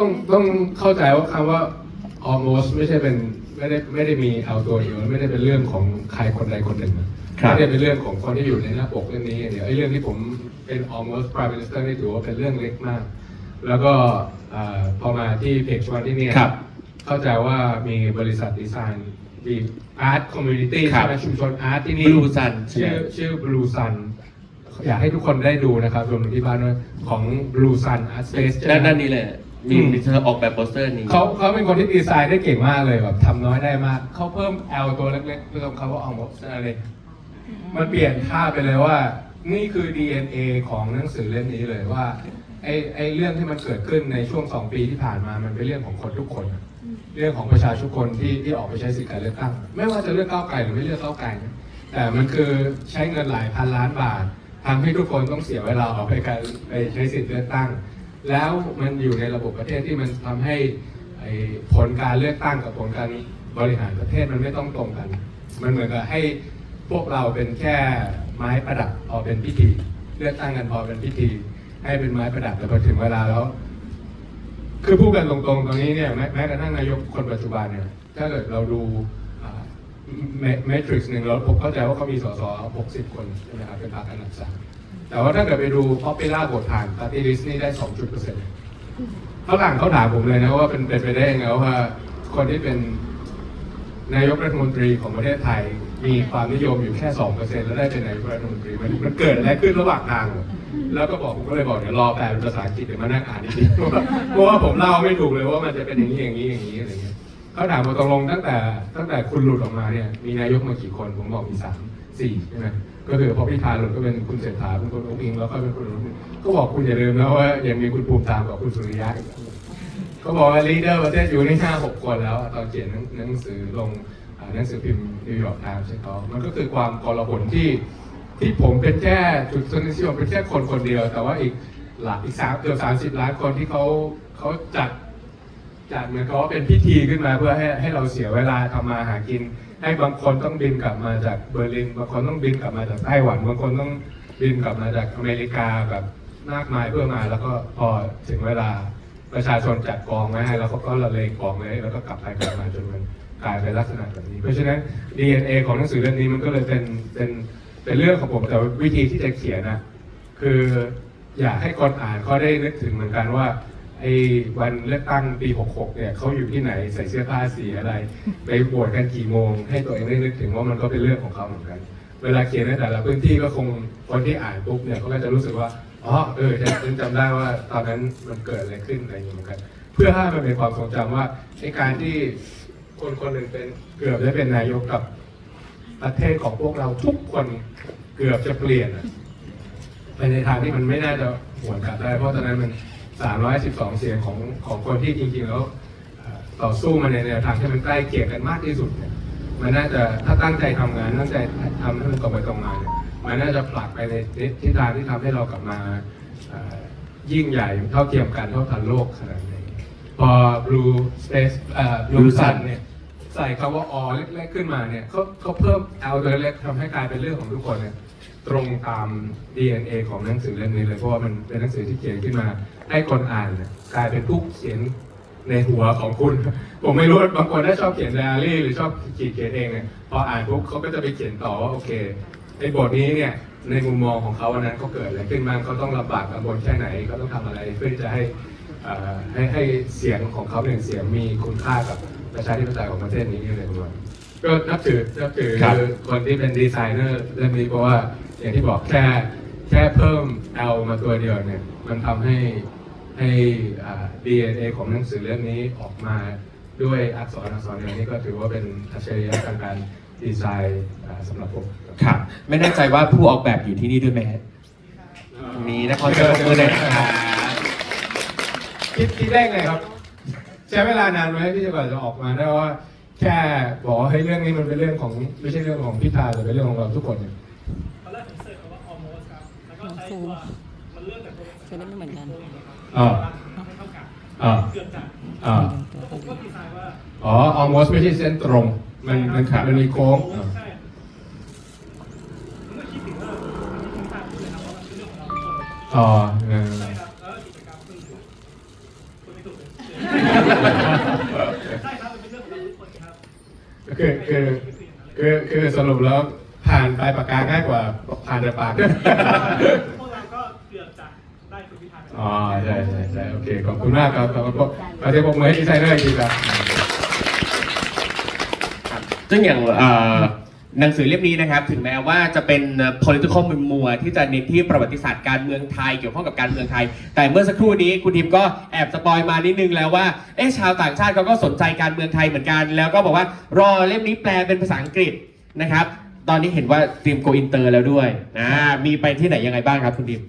ต้องต้องเข้าใจว่าคำว่า almost ไม่ใช่เป็นไม่ได้ไม่ได้มีเอาตัวเดียวไม่ได้เป็นเรื่องของใครคนใดคนหนึ่งนะครับ ไม่ได้เป็นเรื่องของคนที่อยู่ในหน้าปกเรื่องนี้อย่างเดียวไอ้เรื่องที่ผมเป็น almost prime minister นี่ถือว่าเป็นเรื่องเล็กมาก แล้วก็อ่าพอมาที่เพจชวนที่เนี่ยครับเข้าใจว่ามีบริษัทดีไซน์มี art community ครัใช่บ ไหมชุมชน art ที่นี่ Blue Sun ใช่ไหม ชื่อชื่อ Blue Sun อยากให้ทุกคนได้ดูนะครับรวมถึงที่บ้านด้วยของ Blue Sun Art Space ใช่ไหมด้านด้านนี้เลย มีมีเธอออกแบบโปสเตอร์นี้ เขาเขาเป็นคนที่ดีไซน์ได้เก่งมากเลยแบบทำน้อยได้มาก เขาเพิ่ม L ตัวเล็กๆเพิ่มคำว่า almost อะไรมันเปลี่ยนค่าพไปเลยว่า นี่คือ DNA ของหนังสือเล่มนี้เลยว่าไอ้ไอ้เรื่องที่มันเกิดขึ้นในช่วงสองปีที่ผ่านมามันเป็นเรื่องของคนทุกคน เรื่องของประชาชนทุกคนที่ที่ออกไปใช้สิทธิการเลือกตั้ง ไม่ว่าจะเลือกก้าวไกลหรือไม่เลือกก้าวไกลนะแต่มันคือใช้เงินหลายพันล้านบาททำให้ทุกคนต้องเสียเวลาออกไปการไปใช้สิทธิเลือกตั้ง แล้วมันอยู่ในระบบประเทศที่มันทำให้ผลการเลือกตั้งกับผลการบริหารประเทศมันไม่ต้องตรงกัน มันเหมือนกับให้พวกเราเป็นแค่ไม้ประดับพอเป็นพิธี เลือกตั้งกันพอเป็นพิธี ให้เป็นไม้ประดับแต่พอถึงเวลาแล้ว คือพูดกันตรงๆตรงนี้เนี่ยแม้แม้กระทั่งนายกคนปัจจุบันเนี่ยถ้าเกิดเราดูเมทริกซ์หนึ่งเราผมเข้าใจว่าเขามีสส60 คนใช่ไหมครับเป็นพรรคอันดับสาม แต่ว่าถ้าเกิดไปดู popular vote ผ่าน party list นี่ได้ 2 จุดเปอร์เซ็นต์เขาหลังเขาถามผมเลยนะว่าเป็นเป็นไปได้ยังไงว่าคนที่เป็นนายกรัฐมนตรีของประเทศไทย มีความนิยมอยู่แค่สองเปอร์เซ็นต์แล้วได้เป็นนายกรัฐมนตรีมันมันเกิดอะไรขึ้นระหว่างทาง แล้วก็บอกผมก็เลยบอกเดี๋ยวรอแปลเป็นภาษาอังกฤษเดี๋ยวมานั่งอ่านดีๆเพราะว่าผมเล่าไม่ถูกเลยว่ามันจะเป็นอย่างนี้อย่างนี้อย่างนี้อะไรเงี้ยเขาถามมาตกลงตั้งแต่ตั้งแต่คุณหลุดออกมาเนี่ยมีนายกมากี่คนผมบอกมีสามสี่ใช่ไหม ก็คือพอพิธาหลุดก็เป็นคุณเศรษฐาเป็นคุณอุ้งอิงแล้วก็เป็นคุณก็บอกคุณอย่าลืมนะว่ายังมีคุณภูมิธรรมกับคุณสุริยะอีกเขาบอกว่าลีดเดอร์ประเทศอยู่ในห้าหกคนแล้วตอนเขียนหนังสือลงหนังสือพิมพ์นิวยอร์กไทม์ใช่เขามันก็คือความกลาหนที่ที่ผมเป็นแค่จุดสนิทผมเป็นแค่คนคนเดียว แต่ว่าอีกหลักอีกสามเกือบสามสิบล้านคนที่เขาเขาจัดจัดเหมือนกับว่าเป็นพิธีขึ้นมาเพื่อให้ให้เราเสียเวลาทำมาหากิน ให้บางคนต้องบินกลับมาจากเบอร์ลิน บางคนต้องบินกลับมาจากไต้หวัน บางคนต้องบินกลับมาจากอเมริกาแบบมากมายเพื่อมา แล้วก็พอถึงเวลาประชาชนจัดกองไว้ให้แล้วเขาก็ละเลงกองเลยแล้วก็กลับไปกลับมาจนมันกลายเป็นลักษณะแบบนี้ เพราะฉะนั้น DNA ของหนังสือเล่มนี้มันก็เลยเป็นเป็นเป็นเรื่องของผมแต่วิธีที่จะเขียนนะคืออยากให้คนอ่านเขาได้นึกถึงเหมือนกันว่า ไอ้วันเลือกตั้งปี 66 เนี่ยเขาอยู่ที่ไหนใส่เสื้อผ้าสีอะไร ไปโหวตกันกี่โมง ให้ตัวเองได้นึกถึงว่ามันก็เป็นเรื่องของเขาเหมือนกัน เวลาเขียนในแต่ละพื้นที่ก็คงคนที่อ่านปุ๊บเนี่ยเขาก็จะรู้สึกว่าอ๋อเออฉันจำได้ว่าตอนนั้นมันเกิดอะไรขึ้นอะไรอย่างเงี้ยเหมือนกัน เพื่อให้มันเป็นความทรงจำว่าไอ้การที่คนคนหนึ่งเป็นเกือบได้เป็นนายกกับประเทศของพวกเราทุกคนเกือบจะเปลี่ยนไปในทางที่มันไม่น่าจะหวนกลับได้ เพราะตอนนั้นมัน 312 เสียงของของคนที่จริงๆแล้วเอ่อต่อสู้มาในแนวทางที่มันใกล้เคียงกันมากที่สุดเนี่ยมันน่าจะถ้าตั้งใจทำงานตั้งใจทำให้มันตรงไปตรงมาเนี่ยมันน่าจะผลักไปในทิศทางที่ทำให้เรากลับมาเอ่อยิ่งใหญ่เท่าเทียมกันเท่าทันโลกขนาดนี้พอ Blue Space เอ่อ Blue Blue Sun Sun เนี่ยใส่คำว่าอเล็กๆขึ้นมาเนี่ยเขาเขาเพิ่ม L ตัวเล็กทำให้กลายเป็นเรื่องของทุกคนเนี่ยตรงตาม DNA ของหนังสือเล่มนี้เลยเพราะว่ามันเป็นหนังสือที่เขียนขึ้นมา ให้คนอ่านเนี่ยกลายเป็นผู้เขียนในหัวของคุณ ผมไม่รู้ว่าบางคนถ้าชอบเขียนไดอารี่หรือชอบขีดเขียนเองเนี่ยพออ่านปุ๊บเขาก็จะไปเขียนต่อว่าโอเคไอ้บทนี้เนี่ยในมุมมองของเขาวันนั้นเขาเกิดอะไรขึ้นบ้างเขาต้องลำบากลำบนแค่ไหนเขาต้องทำอะไรเพื่อที่จะให้เอ่อให้ให้เสียงของเขาหนึ่งเสียงมีคุณค่ากับประชาธิปไตยของประเทศนี้อะไรประมาณนี้ก็นับถือนับถือครับคนที่เป็นดีไซเนอร์เรื่องนี้เพราะว่าอย่างที่บอกแค่แค่เพิ่ม L มาตัวเดียวเนี่ยมันทำให้ ให้อ่า DNA ของหนังสือเรื่องนี้ออกมาด้วยอักษรอักษรเดียวนี้ก็ถือว่าเป็นอัจฉริยะทางการดีไซน์อ่าสำหรับผมครับ ไม่แน่ใจว่าผู้ออกแบบอยู่ที่นี่ด้วยไหมฮะมีนะขอเชิญมือเลยนะครับคิดคิดได้ไงครับ ใช้เวลานานไหมที่จะกว่าจะออกมาได้ว่า แค่บอกว่าให้ยเรื่องนี้มันเป็นเรื่องของไม่ใช่เรื่องของพิธาแต่เป็นเรื่องของเราทุกคนเนี่ยตอนแรกผมเสิร์ชคำว่า almost ครับแล้วก็ใช้ตัวมันเริ่มจากตัวจะได้ไม่เหมือนกัน อ่าไม่เท่ากันอ่าเกือบจะอ่าแล้วผมก็ดีไซน์ว่าอ๋อ almost ไม่ใช่เส้นตรง มันมันขาดมันมีโค้งอ๋อใช่ครับแล้วกิจกรรมคือคุณไม่ถูกเลยใช่ครับมันเป็นเรื่อคือคือคือคือสรุปแล้วผ่านปลายปากกาง่ายกว่าผ่านแต่ปาก อ๋อใช่ใช่ใช่โอเคขอบคุณมากครับขอบคุณพวกขอเสียงปรบมือให้ดีไซเนอร์อีกทีครับซึ่งอย่างเอ่อหนังสือเล่มนี้นะครับ ถึงแม้ว่าจะเป็น political memoir ที่จะเน้นที่ประวัติศาสตร์การเมืองไทยเกี่ยวข้องกับการเมืองไทย แต่เมื่อสักครู่นี้คุณทิมก็แอบสปอยมานิดนึงแล้วว่าเอ๊ะชาวต่างชาติเขาก็สนใจการเมืองไทยเหมือนกัน แล้วก็บอกว่ารอเล่มนี้แปลเป็นภาษาอังกฤษนะครับ ตอนนี้เห็นว่าเตรียมโกอินเตอร์แล้วด้วยนะมีไปที่ไหนยังไงบ้างครับคุณทิม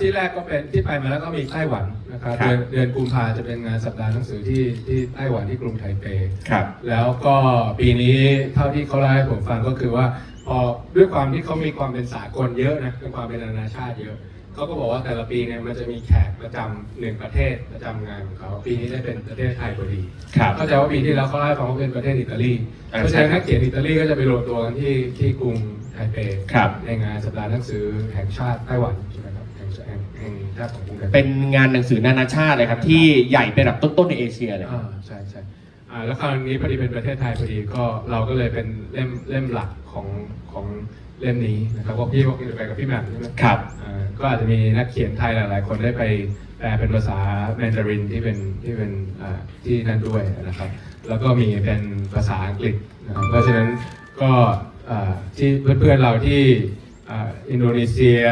ที่แรกก็เป็นที่ไปมาแล้วก็มีไต้หวันนะครับครับ เดือนเดือนกุมภาจะเป็นงานสัปดาห์หนังสือที่ที่ไต้หวันที่กรุงไทเป ครับ แล้วก็ปีนี้เท่าที่เขาเล่าให้ผมฟังก็คือว่าพอด้วยความที่เขามีความเป็นสากลเยอะนะเป็นความเป็นนานาชาติเยอะเขาก็บอกว่าแต่ละปีเนี่ยมันจะมีแขกประจำหนึ่งประเทศประจำงานของเขาปีนี้ได้เป็นประเทศไทยพอดีครับ เข้าใจว่าปีที่แล้วเขาเล่าให้ฟังว่าเป็นประเทศอิตาลีอ่าเพราะฉะนั้นนักเขียนอิตาลีก็จะไปรวมตัวกันที่ที่กรุงไทเป ครับ ในงานสัปดาห์หนังสือแห่งชาติไต้หวันใช่ไหม เปเป็นงานหนังสือนานาชาติเลยครับ ที่ใหญ่เป็นระดับต้นๆในเอเชียเลย อ่าใช่ใช่อ่าแล้วคราวนี้พอดีเป็นประเทศไทยพอดีก็เราก็เลยเป็นเล่มเล่มหลักของของเล่มนี้นะครับพวกพี่พวกพี่ไปกับพี่แหม่มใช่ไหมครับ อ่าก็อาจจะมีนักเขียนไทยหลาย ๆ คนได้ไปแปลเป็นภาษาแมนดารินที่เป็นที่เป็นอ่าที่นั่นด้วยนะครับ แล้วก็มีเป็นภาษาอังกฤษนะครับเพราะฉะนั้นก็อ่าที่เพื่อนๆเราที่อ่าอินโดนีเซีย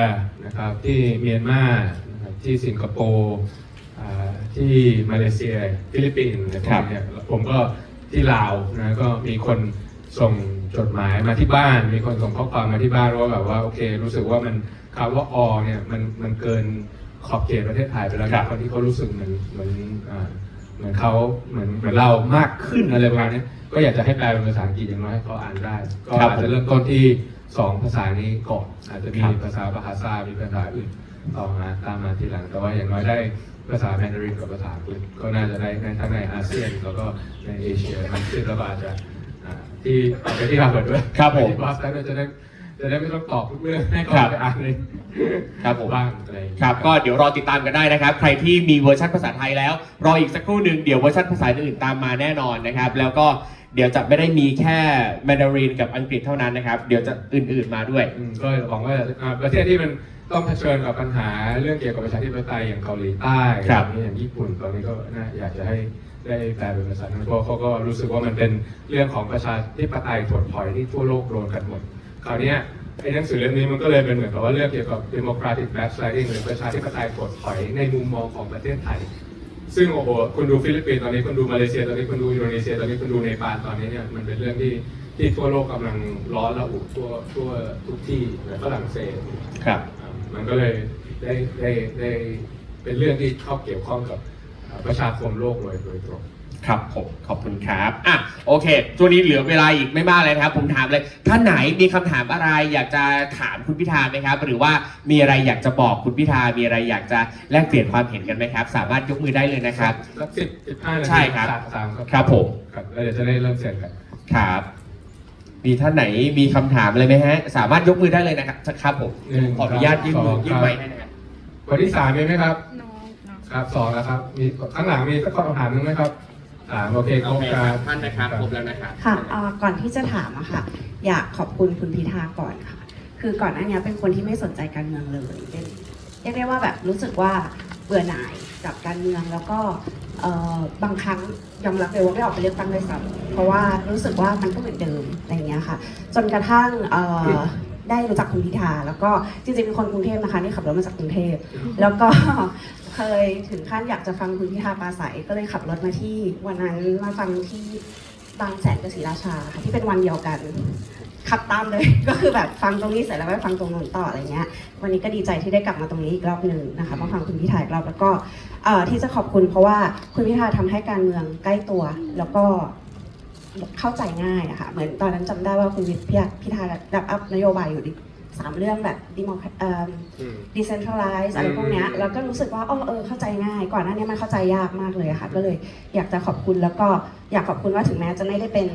นะครับที่เมียนมานะครับ ที่สิงคโปร์อ่าที่มาเลเซีย ฟิลิปปินส์อะไรพวกนี้เนี่ยผมก็ที่ลาวนะก็มีคนส่งจดหมายมาที่บ้าน มีคนส่งข้อความมาที่บ้านว่าแบบว่าโอเค รู้สึกว่ามันคำว่าอเนี่ยมันมันเกินขอบเขตประเทศไทยไปแล้วครันะบคนที่เขารู้สึกเหมือนเหมือนอ่าเหมือนเขาเหมือนเหมือนเรามากขึ้นอะไรประมาณนี้ก็อยากจะให้แปลเป็นภาษาอังกฤษอย่างน้อยให้เขาอ่านได้ ก็ครับอาจจะเริ่มต้นที่สองภาษานี้ก่อนอาจจะมีครับภาษาบาฮาซามีภาษาอื่น ต่อมาตามมาทีหลัง แต่ว่าอย่างน้อยได้ภาษาแมนดารินกับภาษาอังกฤษก็น่าจะได้ในทั้งในอาเซียนแล้วก็ในเอเชียมากขึ้นแล้วก็อาจจะอ่าที่อาจจะที่ฮาร์วาร์ดด้วยครับผมไปที่บอสตันด้วยจะได้จะได้ไม่ต้องตอบทุกเรื่องให้เขาครับไปอ่านเองครับผมบ้างอะไรอย่างเงี้ยครับก็เดี๋ยวรอติดตามกันได้นะครับ ใครที่มีเวอร์ชันภาษาไทยแล้ว รออีกสักครู่หนึ่งเดี๋ยวเวอร์ชันภาษาอื่นๆตามมาแน่นอนนะครับ แล้วก็เดี๋ยวจะไม่ได้มีแค่แมนดารินกับอังกฤษเท่านั้นนะครับ เดี๋ยวจะอื่นๆมาด้วยอืมก็หวังว่าอ่าประเทศที่มัน ต้องเผชิญกับปัญหาเรื่องเกี่ยวกับประชาธิปไตยอย่างเกาหลีใต้ครับอย่างญี่ปุ่นตอนนี้ก็น่าอยากจะให้ได้แปลเป็นภาษาอังกฤษเพราะเขาก็รู้สึกว่ามันเป็นเรื่องของประชาธิปไตยถดถอยที่ทั่วโลกโดนกันหมดคราวเนี้ยไอ้หนังสือเล่มนี้มันก็เลยเป็นเหมือนกับว่าเรื่องเกี่ยวกับ democratic backsliding หรือประชาธิปไตยถดถอยในมุมมองของประเทศไทย ซึ่งโอ้โหคุณดูฟิลิปปินส์ตอนนี้คุณดูมาเลเซียตอนนี้คุณดูอินโดนีเซียตอนนี้คุณดูเนปาลตอนนี้เนี่ยมันเป็นเรื่องที่ที่ทั่วโลกกำลังร้อนระอุทั่วทั่วทุกที่และฝรั่งเศสครับอ่า มันก็เลยได้ได้ได้เป็นเรื่องที่เข้าเกี่ยวข้องกับอ่าประชาคมโลกโดยโดยตรงครับผมขอบคุณครับอะโอเคช่วงนี้เหลือเวลาอีกไม่มากเลยนะครับ ผมถามเลยท่านไหนมีคำถามอะไร อยากจะถามคุณพิธาไหมครับ หรือว่ามีอะไรอยากจะบอกคุณพิธา มีอะไรอยากจะแลกเปลี่ยนความเห็นกันไหมครับ สามารถยกมือได้เลยนะครับสักสิบสิบห้านาทีใช่ครับสามสามครับครับผมครับแล้วเดี๋ยวจะได้เริ่มเสร็จกันครับ มีท่านไหนมีคำถามอะไรไหมฮะ สามารถยกมือได้เลยนะครับครับผมหนึ่งขออนุญาตยื่นมือสองยื่นไมค์ให้นะครับคนที่สามมีไหมครับ น้องน้องครับสองแล้วครับ มีข้างหลังมีสักข้อคำถามหนึงไหมครับสามโอเคครโอบเคคครัรับบท่านนะครับครบแล้วนะครับ ค่ะเอ่อก่อนที่จะถามอะค่ะ อยากขอบคุณคุณพิธาก่อนค่ะ คือก่อนหน้านี้เป็นคนที่ไม่สนใจการเมืองเลยเป็นเรียกได้ว่าแบบรู้สึกว่าเบื่อหน่ายกับการเมืองแล้วก็เอ่อ บางครั้งยอมรับเลยว่าไม่ออกไปเลือกตั้งเลยซ้ำเพราะว่ารู้สึกว่ามันก็เหมือนเดิมอะไรอย่างเงี้ยค่ะ จนกระทั่งเอ่อได้รู้จักคุณพิธาแล้วก็จริงๆเป็นคนกรุงเทพนะคะที่ขับรถมาจากกรุงเทพแล้วก็เคยถึงขั้นอยากจะฟังคุณพิธาปราศัยก็เลยขับรถมาที่วันนั้นมาฟังที่บางแสนกับศรีราชาค่ะที่เป็นวันเดียวกัน ขับตามเลย ก็คือแบบฟังตรงนี้เสร็จแล้วไปฟังตรงนู้นต่ออะไรเงี้ย วันนี้ก็ดีใจที่ได้กลับมาตรงนี้อีกรอบหนึ่งนะคะมาฟังคุณพิธาอีกรอบแล้วก็เอ่อที่จะขอบคุณเพราะว่าคุณพิธาทำให้การเมืองใกล้ตัว แล้วก็เข้าใจง่ายอะค่ะเหมือนตอนนั้นจำได้ว่าคุณพิธาพิธารับอัพนโยบายอยู่ดิสามเรื่องแบบดิโมเอ่ออืม decentralize อะไรพวกเนี้ยอืมแล้วก็รู้สึกว่าอ๋อเออเข้าใจง่าย ก่อนหน้านี้มันเข้าใจยากมากเลยอะค่ะ ก็เลยอยากจะขอบคุณแล้วก็อยากขอบคุณว่าถึงแม้จะไม่ได้เป็น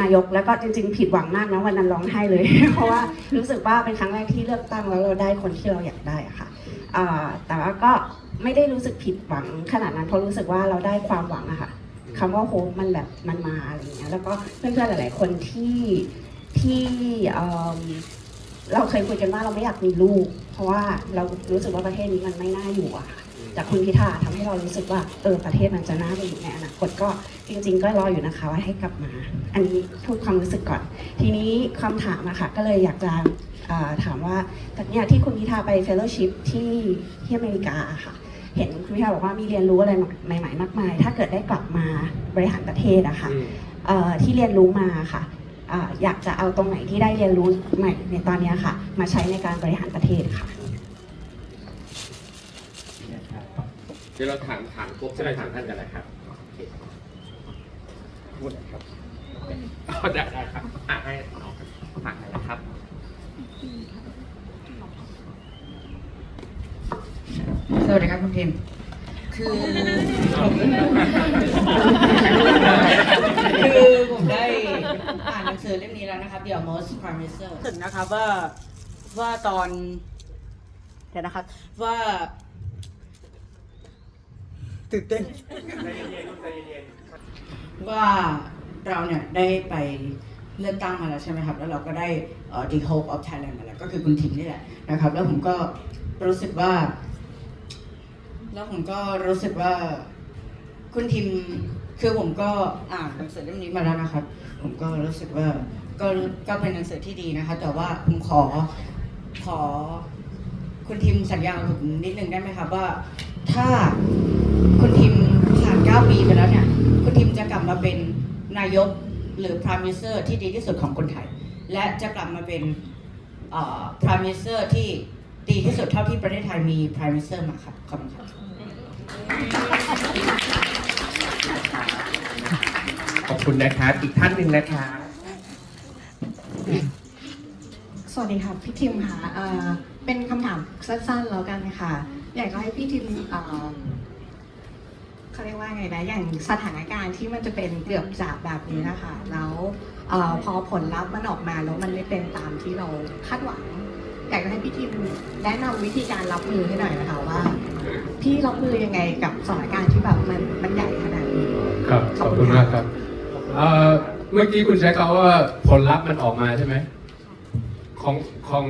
นายกแล้วก็จริง ๆ ผิดหวังมากนะวันนั้นร้องไห้เลย เพราะว่ารู้สึกว่าเป็นครั้งแรกที่เลือกตั้งแล้วเราได้คนที่เราอยากได้อะค่ะแต่ว่าก็ไม่ได้รู้สึกผิดหวังขนาดนั้นเพราะรู้สึกว่าเราได้ความหวังอะค่ะคำว่าโฮปมันแบบมันมาอะไรอย่างเงี้ยแล้วก็เพื่อนๆหลาย ๆ คนที่ที่เราเคยคุยกันว่าเราไม่อยากมีลูก เพราะว่าเรารู้สึกว่าประเทศนี้มันไม่น่าอยู่อะค่ะ จากคุณพิธาทำให้เรารู้สึกว่าเออประเทศมันจะน่าไปอยู่ในอนาคตก็จริง ๆ ก็รออยู่นะคะว่าให้กลับมา อันนี้พูดความรู้สึกก่อน ทีนี้คำถามอะค่ะก็เลยอยากจะอ่าถามว่าจากเนี้ยที่คุณพิธาไปเฟลโลชิพที่ที่อเมริกาอะค่ะ เห็นคุณพิธาบอกว่ามีเรียนรู้อะไรใหม่ ๆ มากมาย ถ้าเกิดได้กลับมาบริหารประเทศอะค่ะอืมเอ่อที่เรียนรู้มาค่ะอ่าอยากจะเอาตรงไหนที่ได้เรียนรู้ใหม่ในตอนเนี้ยค่ะ มาใช้ในการบริหารประเทศค่ะ ดี๋ยวเราถามถามพวกจะไปถามท่านกันนะครับพูดนะครับอ๋อได้ได้ครับอะให้น้องฝากเลยนะครับสวัสดีครับคุณทิมคือคือผมได้อ่านหนังสือเล่มนี้แล้วนะครับ The Almost Promiser ถึงนะครับว่าว่าตอนเดี๋ยวนะครับว่า ตื่นเต้นว่าเราเนี่ยได้ไปเลือกตั้งมาแล้วใช่ไหมครับ แล้วเราก็ได้เอ่อ The Hope of Thailand มาแล้ว ก็คือคุณทิมนี่แหละนะครับ แล้วผมก็รู้สึกว่า แล้วผมก็รู้สึกว่าคุณทิมคือผมก็อ่านหนังสือเล่มนี้มาแล้วนะครับ ผมก็รู้สึกว่าก็ก็เป็นหนังสือที่ดีนะคะ แต่ว่าผมขอขอคุณทิมสัญญากับผมนิดนึงได้ไหมครับว่าถ้าคุณทิมผ่าน 9 ปีไปแล้วเนี่ย คุณทิ มจะกลับมาเป็นนายกหรือ Prime Minister ที่ดีที่สุดของคนไทย และจะกลับมาเป็นเอ่อ Prime Minister ที่ดีที่สุดเท่าที่ประเทศไทยมี Prime Minister มาครับขอบคุณครับขอบคุณนะครับอีกท่านหนึ่งนะครับสวัสดีค่ะพี่ทิมค่ะเอ่อเป็นคำถามสั้นๆแล้วกันค่ะ อยากจะให้พี่ทิม เขาเรียกว่าไงนะอย่างสถานการณ์ที่มันจะเป็นเกือบจะแบบนี้นะคะแล้วออพอผลลัพธ์มันออกมาแล้วมันไม่เป็นตามที่เราคาดหวังอยากจะให้พี่ทิมแนะนำวิธีการรับมือให้หน่อยนะคะว่า พี่รับมือยังไงกับสถานการณ์ที่แบบมันมันใหญ่ขนาดนี้ครับขอบคุณมากครับเอ่อเมื่อกี้คุณใช้คำว่าผลลัพธ์มันออกมาใช่ไหมของของ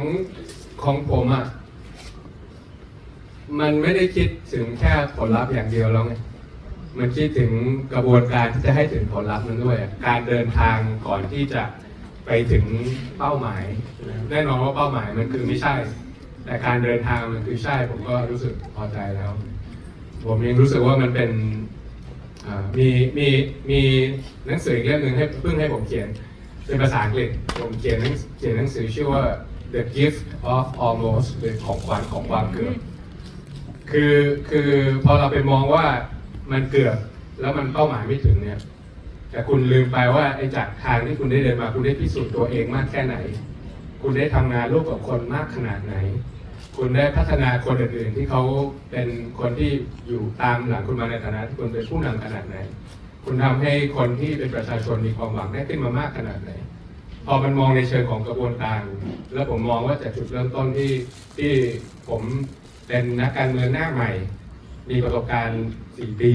ของผมอะมันไม่ได้คิดถึงแค่ผลลัพธ์อย่างเดียวแล้วไง มันคิดถึงกระบวนการที่จะให้ถึงผลลัพธ์นั้นด้วย การเดินทางก่อนที่จะไปถึงเป้าหมาย แน่นอนว่าเป้าหมายมันคือไม่ใช่ แต่การเดินทางมันคือใช่ ผมก็รู้สึกพอใจแล้ว ผมยังรู้สึกว่ามันเป็นมีมีมีหนังสืออีกเล่มหนึ่งให้เพิ่งให้ผมเขียนเป็นภาษาอังกฤษผมเขียนเขียนหนังสือชื่อว่า The Gift of Almost หรือของขวัญของความเกือบคือคือพอเราไปมองว่า มันเกือบแล้วมันเป้าหมายไม่ถึงเนี่ย แต่คุณลืมไปว่าไอ้จากทางที่คุณได้เดินมาคุณได้พิสูจน์ตัวเองมากแค่ไหน คุณได้ทำงานร่วมกับคนมากขนาดไหน คุณได้พัฒนาคนอื่นๆที่เขาเป็นคนที่อยู่ตามหลังคุณมาในฐานะที่คุณเป็นผู้นำขนาดไหน คุณทำให้คนที่เป็นประชาชนมีความหวังได้ขึ้นมามากขนาดไหนพอมันมองในเชิงของกระบวนการ แล้วผมมองว่าจากจุดเริ่มต้นที่ที่ผมเป็นนักการเมืองหน้าใหม่ มีประสบการณ์ 4 ปี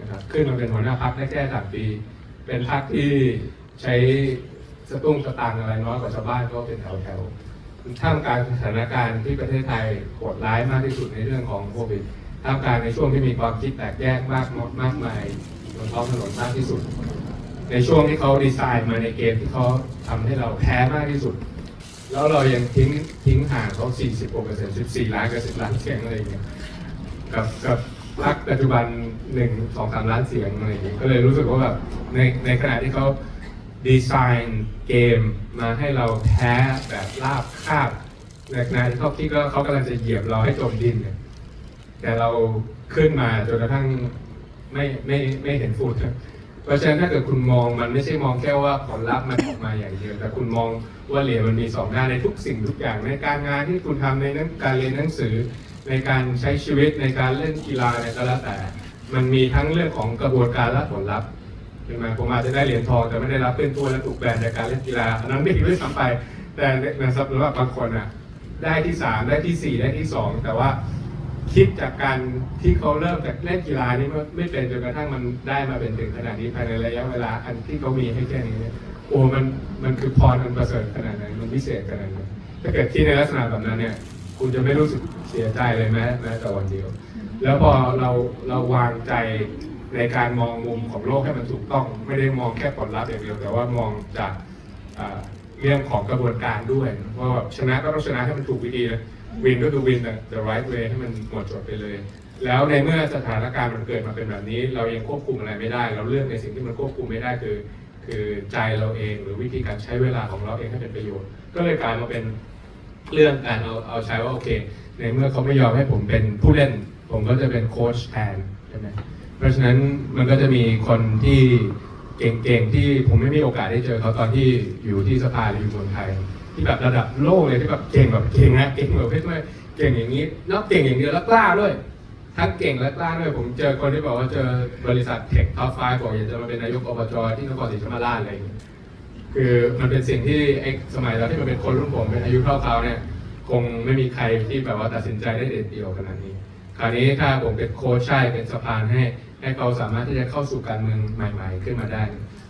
นะครับขึ้นมาเป็นหัวหน้าพักได้แค่3ปี เป็นพักที่ใช้สตุ้งสตางค์อะไรน้อยกว่าชาวบ้านก็เป็นแถวแถวๆท่ามกลางสถานการณ์ที่ประเทศไทยโหดร้ายมากที่สุดในเรื่องของโควิดท่ามกลางในช่วงที่มีความคิดแตกแยกมากมากมายบนท้องถนนมากที่สุด ในช่วงที่เขาดีไซน์มาในเกมที่เขาทำให้เราแพ้มากที่สุด แล้วเรายังทิ้งทิ้งห่างเขา40กว่าเปอร์เซ็นต์14 ล้านกับ10ล้านเสียงอะไรอย่างเงี้ย กับกับพรรคปัจจุบันหนึ่งสองสามล้านเสียงอะไรอย่างเงี้ยก็เลยรู้สึกว่าแบบในในขณะที่เขาดีไซน์เกมมาให้เราแพ้แบบราบคาบในขณะที่เขาคิดว่าเขากำลังจะเหยียบเราให้จมดินเนี่ยแต่เราขึ้นมาจนกระทั่งไม่ไม่ไม่เห็นฟูดเพราะฉะนั้นถ้าเกิดคุณมองมันไม่ใช่มองแค่ว่าผลลัพธ์มันออกมาอย่างเดียว แต่คุณมองว่าเหรียญมันมีสองด้าในทุกสิ่งทุกอย่างในการงานที่คุณทำในนั้นการเรียนหนังสือ ในการใช้ชีวิตในการเล่นกีฬาเนี่ยก็แล้วแต่ มันมีทั้งเรื่องของกระบวนการและผลลัพธ์ใช่ไหมผมอาจจะได้เหรียญทองแต่ไม่ได้รับเป็นตัวและถูกแบนในการเล่นกีฬาอันนั้นไม่ดีด้วยซ้ำไป แต่ในสำหรับบางคนอะได้ที่สามได้ที่สี่ได้ที่สองแต่ว่าคิดจากการที่เขาเริ่มจากเล่นกีฬานี่ไม่เป็นจนกระทั่งมันได้มาเป็นถึงขนาดนี้ภายในระยะเวลาอันที่เขามีให้แค่นี้โอ้มันมันคือพรอันประเสริฐขนาดไหนมันพิเศษขนาดไหนถ้าเกิดที่ในลักษณะแบบนั้นเนี่ย คุณจะไม่รู้สึกเสียใจเลยแม้แม้แต่วันเดียว แล้วพอเราเราวางใจในการมองมุมของโลกให้มันถูกต้อง ไม่ได้มองแค่ผลลัพธ์อย่างเดียว แต่ว่ามองจากอ่าเรื่องของกระบวนการด้วยว่าแบบชนะก็ต้องชนะให้มันถูกวิธีนะวินก็คือวิน the right way ให้มันหมดจดไปเลย แล้วในเมื่อสถานการณ์มันเกิดมาเป็นแบบนี้ เรายังควบคุมอะไรไม่ได้ เราเลือกในสิ่งที่มันควบคุมไม่ได้คือ คือใจเราเองหรือวิธีการใช้เวลาของเราเองให้เป็นประโยชน์ ก็เลยกลายมาเป็น เรื่องการเอาเอาใช้ว่าโอเค ในเมื่อเขาไม่ยอมให้ผมเป็นผู้เล่น ผมก็จะเป็นโค้ชแทนใช่ไหมเพราะฉะนั้นมันก็จะมีคนที่เก่งๆที่ผมไม่มีโอกาสได้เจอเขาตอนที่อยู่ที่สภาหรืออยู่เมืองไทย ที่แบบระดับโลกเลยที่แบบเก่งแบบเก่งนะเก่งแบบไม่ไม่เก่งอย่างนี้นอกเก่งอย่างเดียวแล้วกล้าด้วยทั้งเก่งและกล้าด้วยผมเจอคนที่บอกว่าเจอบริษัทเทคท็อปไฟบอกอยากจะมาเป็นนายกอบจที่นครศรีธรรมราชอะไรอย่างเงี้ย คือมันเป็นสิ่งที่ไอ้สมัยเราที่มันเป็นคนรุ่นผมเป็นอายุเท่าเขาเนี่ยคงไม่มีใครที่แบบว่าตัดสินใจได้เด็ดเดี่ยวขนาดนี้ คราวนี้ถ้าผมเป็นโค้ชใช่เป็นสะพานให้ให้เขาสามารถที่จะเข้าสู่การเมืองใหม่ ๆ ขึ้นมาได้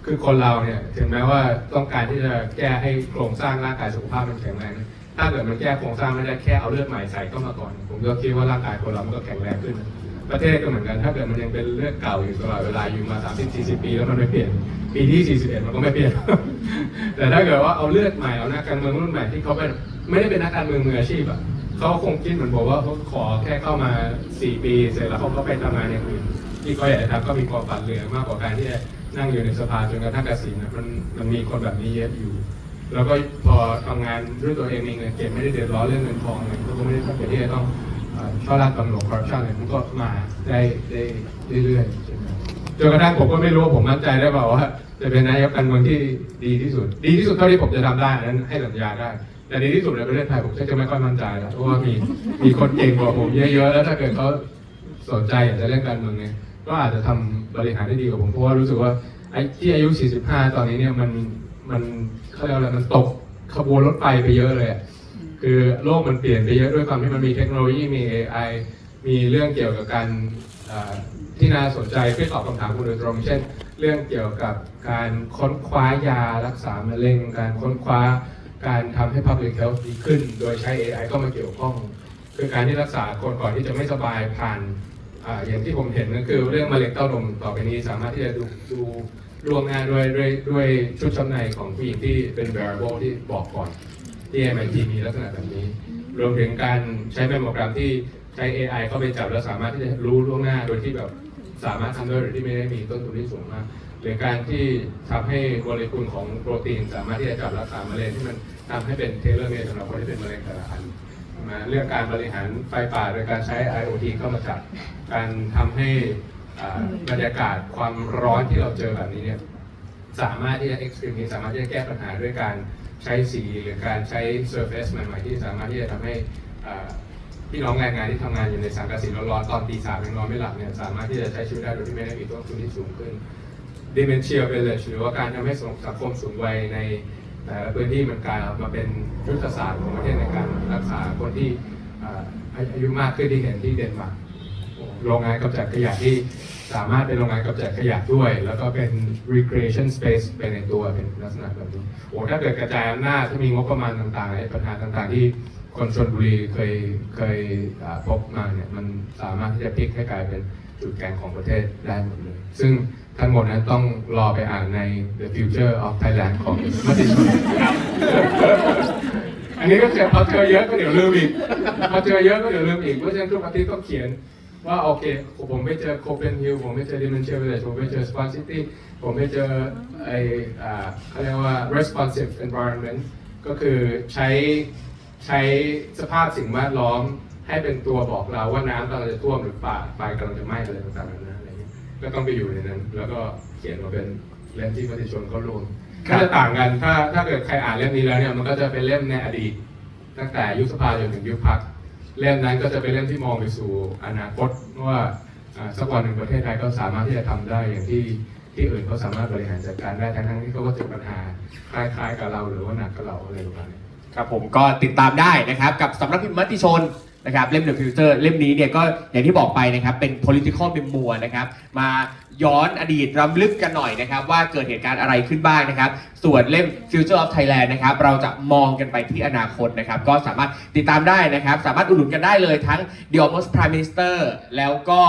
คือคนเราเนี่ยถึงแม้ว่าต้องการที่จะแก้ให้โครงสร้างร่างกายสุขภาพมันแข็งแรงถ้าเกิดมันแก้โครงสร้างไม่ได้แค่เอาเลือดใหม่ใส่เข้ามาก่อน ผมก็คิดว่าร่างกายคนเรามันก็แข็งแรงขึ้น ประเทศก็เหมือนกัน ถ้าเกิดมันยังเป็นเลือดเก่าอยู่ตลอดเวลาอยู่มา 30 40 ปีแล้วมันไม่เปลี่ยน ปีที่ 41 มันก็ไม่เปลี่ยน แต่ถ้าเกิดว่าเอาเลือดใหม่เอานักการเมืองรุ่นใหม่ที่เขาเป็นไม่ได้เป็นนักการเมืองมืออาชีพอะเขาคงคิดเหมือนผมว่าเขาขอแค่เข้ามา 4 ปีเสร็จแล้วเขาก็ไปทำงานอย่างอื่นที่เขาอยากจะทำก็มีความฝันเหลือมากกว่าการที่จะนั่งอยู่ในสภาจนกระทั่งเกษียณมันมันมีคนแบบนี้เยอะอยู่ แล้วก็พอทำงานด้วยตัวเองมีเงินเก็บไม่ได้เดือดร้อนเรื่องเงินทองเลยก็ไม่ได้ต้องไปที่จะต้อง ช่อราชกำหนดคอร์รัปชันอะไรมันก็มาได้ได้เรื่อยๆใช่ไหมจนกระทั่งผมก็ไม่รู้ว่าผมมั่นใจได้เปล่าว่าจะเป็นนายกการเมืองที่ดีที่สุด ดีที่สุดเท่าที่ผมจะทำได้นั้นให้สัญญาได้ แต่ดีที่สุดในประเทศไทยผมก็จะไม่ค่อยมั่นใจแล้วเพราะว่ามีมีคนเก่งกว่าผมเยอะๆแล้วถ้าเกิดเขาสนใจอยากจะเล่นการเมืองเนี่ยก็อาจจะทำบริหารได้ดีกว่าผมเพราะว่ารู้สึกว่าไอ้ที่อายุ 45 ตอนนี้เนี่ยมันมันเขาเรียกอะไรมันตกขบวนรถไฟไปเยอะเลย คือโลกมันเปลี่ยนไปเยอะด้วยความที่มันมีเทคโนโลยีมี AI มีเรื่องเกี่ยวกับการที่น่าสนใจเพื่อตอบคำถามคุณโดยตรง เช่น เรื่องเกี่ยวกับการค้นคว้ายารักษามะเร็ง การค้นคว้าการทำให้ Public Health ดีขึ้น โดยใช้ AI เข้ามาเกี่ยวข้อง คือการที่รักษาคนก่อนที่จะไม่สบายผ่านออย่างที่ผมเห็นก็คือเรื่องมะเร็งเต้านมต่อไปนี้สามารถที่จะดูดูล่วงหน้าด้วยด้วยด้วยชุดชั้นในของผู้หญิงที่เป็น wearable ที่บอกก่อน ที่ MIT มีลักษณะแบบนี้ รวมถึงการใช้แมมโมแกรมที่ใช้ AI เข้าไปจับแล้วสามารถที่จะรู้ล่วงหน้าโดยที่แบบสามารถทำได้โดยที่ไม่ได้มีต้นทุนที่สูงมากหรือการที่ทำให้โมเลกุลของโปรตีน สามารถที่จะจับรักษามะเร็งที่มันทำให้เป็นเทเลเมดสำหรับคนที่เป็นมะเร็งแต่ละอันมาเรื่องการบริหารไฟป่าโดยการใช้ IoT เข้ามาจับการทำให้อาบรรยากาศความร้อนที่เราเจอแบบนี้เนี่ยสามารถที่จะ extreme นี้สามารถที่จะแก้ปัญหาด้วยการ ใช้สีหรือการใช้ surface ใหม่ๆที่สามารถที่จะทำให้พี่น้องแรงงานที่ทำงานอยู่ในสังกะสีร้อนๆตอนตีสามยังนอนไม่หลับเนี่ยสามารถที่จะใช้ชีวิตได้โดยที่ไม่ได้มีต้นทุนที่สูงขึ้น dementia village หรือว่าการทำให้สังคมสูงวัยในแต่ละพื้นที่มันกลายมาเป็นยุทธศาสตร์ของประเทศในการรักษาคนที่อายุมากขึ้นที่เห็นที่เดนมาร์กโรงงานกำจัดขยะที่ สามารถเป็นโรงงานกำจัดขยะด้วย แล้วก็เป็น recreation space เป็นในตัวเป็นลักษณะแบบนี้โอ้ถ้าเกิดกระจายอำนาจถ้ามีงบประมาณต่างๆไอ้ปัญหาต่างๆ ที่คนชนบุรีเคยเคยพบมาเนี่ยมันสามารถที่จะพลิกให้กลายเป็นจุดแข็งของประเทศได้หมดเลย ซึ่งทั้งหมดนั้นต้องรอไปอ่านใน The Future of Thailand ของมติชนอันนี้ก็เจอพอเจอเยอะก็เดี๋ยวลืมอีกพอเจอเยอะก็เดี๋ยวลืมอีกเพราะฉะนั้นทุกอาทิตย์ต้องเขียน ว่าโอเค ผมไม่เจอโคเปนฮิลผมไม่เจอดิเมนเชียวิลเลจผมไม่เจอสปอนซิตี้ผมไม่เจอไออ่าเขาเรียกว่า responsive environment ก็คือใช้ใช้สภาพสิ่งแวดล้อมให้เป็นตัวบอกเราว่าน้ำกำลังจะท่วมหรือป่าไฟกำลังจะไหม้อะไรต่างๆนานาอะไรเงี้ยก็ต้องไปอยู่ในนั้น แล้วก็เขียนมาเป็นเล่มที่มติชนเขารวมก็จะต่างกันถ้าถ้าเกิดใครอ่านเล่มนี้แล้วเนี่ยมันก็จะเป็นเล่มในอดีต ตั้งแต่ยุคสภาจนถึงยุคพัก เล่มนั้นก็จะเป็นเล่มที่มองไปสู่อนาคตว่าสักวันหนึ่งประเทศไทยก็สามารถที่จะทำได้อย่างที่ที่อื่นเขาสามารถบริหารจัดการได้ทั้งทั้งที่เขาก็เจอปัญหาคล้ายๆกับเราหรือว่าหนักกับเราอะไรประมาณนี้ครับผมก็ติดตามได้นะครับกับสำนักพิมพ์มติชนนะครับเล่ม The Future เล่มนี้เนี่ยก็อย่างที่บอกไปนะครับเป็น political memoir นะครับมา ย้อนอดีตรำลึกกันหน่อยนะครับ ว่าเกิดเหตุการณ์อะไรขึ้นบ้างนะครับ ส่วนเล่ม Future of Thailand นะครับเราจะมองกันไปที่อนาคตนะครับ ก็สามารถติดตามได้นะครับ สามารถอุดหนุนกันได้เลยทั้ง The Almost Prime Minister แล้วก็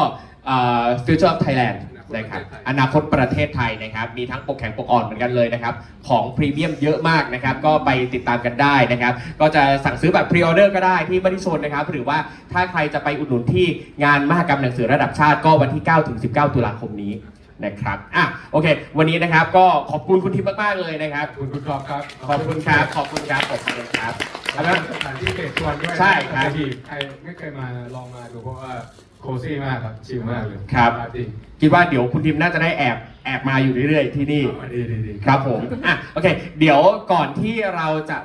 Future of Thailand นะครับอนาคตประเทศไทยนะครับ มีทั้งปกแข็งปกอ่อนเหมือนกันเลยนะครับของพรีเมียมเยอะมากนะครับก็ไปติดตามกันได้นะครับ ก็จะสั่งซื้อแบบพรีออเดอร์ก็ได้ที่บันทิโซนนะครับหรือว่าถ้าใครจะไปอุดหนุนที่งานมหกรรมหนังสือระดับชาติก็วันที่9ถึง19 ตุลาคมนี้นะครับ อะ โอเค วันนี้นะครับ ก็ขอบคุณคุณทิพย์มาก ๆ เลยนะครับขอบคุณคุณกรอบครับ ขอบคุณครับ ขอบคุณครับ ขอบคุณครับ แล้วก็สถานที่เกตชวนด้วยใช่ครับดีใครไม่เคยมาลองมาดูเพราะว่า โคซี่มากครับ ชิลมากเลยครับ จริงคิดว่าเดี๋ยวคุณทิมน่าจะได้แอบแอบมาอยู่เรื่อยๆที่นี่ ดีดีดี ครับผม อะ โอเค เดี๋ยวก่อนที่เราจะ